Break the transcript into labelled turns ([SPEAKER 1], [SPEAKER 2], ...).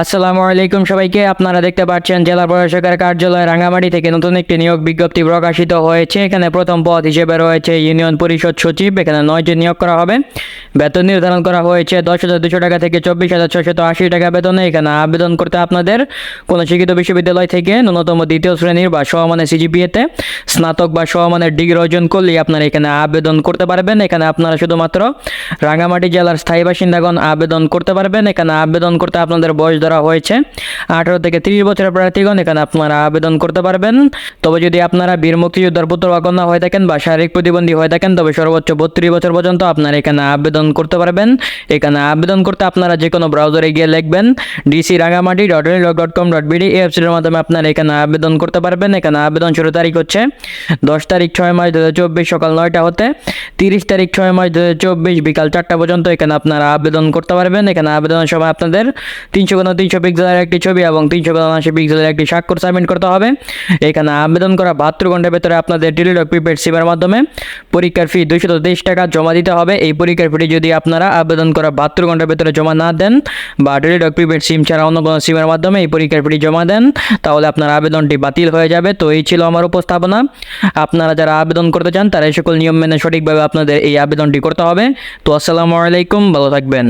[SPEAKER 1] আসসালামু আলাইকুম সবাইকে, আপনারা দেখতে পাচ্ছেন জেলা প্রশাসকের কার্যালয় রাঙ্গামাটি থেকে নতুন একটি নিয়োগ বিজ্ঞপ্তি প্রকাশিত হয়েছে। এখানে প্রথম পদ হিসেবে রয়েছে ইউনিয়ন পরিষদ সচিব, এখানে নয়জন নিয়োগ করা হবে। বেতন নির্ধারণ করা হয়েছে দশ হাজার দুশো টাকা থেকে চব্বিশ হাজার ছশত আশি টাকা বেতনে। এখানে আবেদন করতে আপনাদের কোনো শিক্ষিত বিশ্ববিদ্যালয় থেকে ন্যূনতম দ্বিতীয় শ্রেণির বা সমানের সিজিপিএতে স্নাতক বা সমানের ডিগ্রি অর্জন করলেই আপনারা এখানে আবেদন করতে পারবেন। এখানে আপনারা শুধুমাত্র রাঙ্গামাটি জেলার স্থায়ী বাসিন্দাগণ আবেদন করতে পারবেন। এখানে আবেদন করতে আপনাদের বয়স ধরা হয়েছে। আঠারো থেকে তিরিশ বছরের প্রার্থীগণ, এখানে আপনারা আবেদন করতে পারবেন। তবে যদি আপনারা বীর মুক্তিযোদ্ধার পুত্র বা কন্যা হয়ে থাকেন বা শারীরিক প্রতিবন্ধী হয়ে থাকেন, তবে সর্বোচ্চ বত্রিশ বছর পর্যন্ত আপনারা এখানে আবেদন করতে পারবেন। এখানে আবেদন করতে আপনারা যে কোনো ব্রাউজারে গিয়ে লিখবেন DC Rangamati dot dot com dot BD এই ওয়েবসাইটের মাধ্যমে আপনারা এখানে আবেদন করতে পারবেন। এখানে আবেদন শুরু তারিখ হচ্ছে দশ তারিখ ছয় মাস দু হাজার চব্বিশ সকাল নয়টা হতে তিরিশ তারিখ ছয় মাস দু হাজার চব্বিশ বিকাল চারটা পর্যন্ত এখানে আপনারা আবেদন করতে পারবেন। এখানে আবেদনের সময় আপনাদের তিনশো তিনশো পিক্সেলের একটি ছবি এবং তিনশো আশি পিক্সেলের একটি স্বাক্ষর সাবমিট করতে হবে। এখানে আবেদন করা বাহাত্তর ঘণ্টার ভেতরে আপনাদের টেলিডক প্রিপেড সিমের মাধ্যমে পরীক্ষার ফি দুইশো তেইশ টাকা জমা দিতে হবে। এই পরীক্ষার ফিটি যদি আপনারা আবেদন করা বাহাত্তর ঘণ্টার ভেতরে জমা না দেন বা টেলিডক প্রিপেড সিম ছাড়া অন্য কোনো সিমের মাধ্যমে এই পরীক্ষার ফিটি জমা দেন, তাহলে আপনার আবেদনটি বাতিল হয়ে যাবে। তো এই ছিল আমার উপস্থাপনা। আপনারা যারা আবেদন করতে চান, তারা এই সকল নিয়ম মেনে সঠিকভাবে আপনাদের এই আবেদনটি করতে হবে। তো আসসালামু আলাইকুম, ভালো থাকবেন।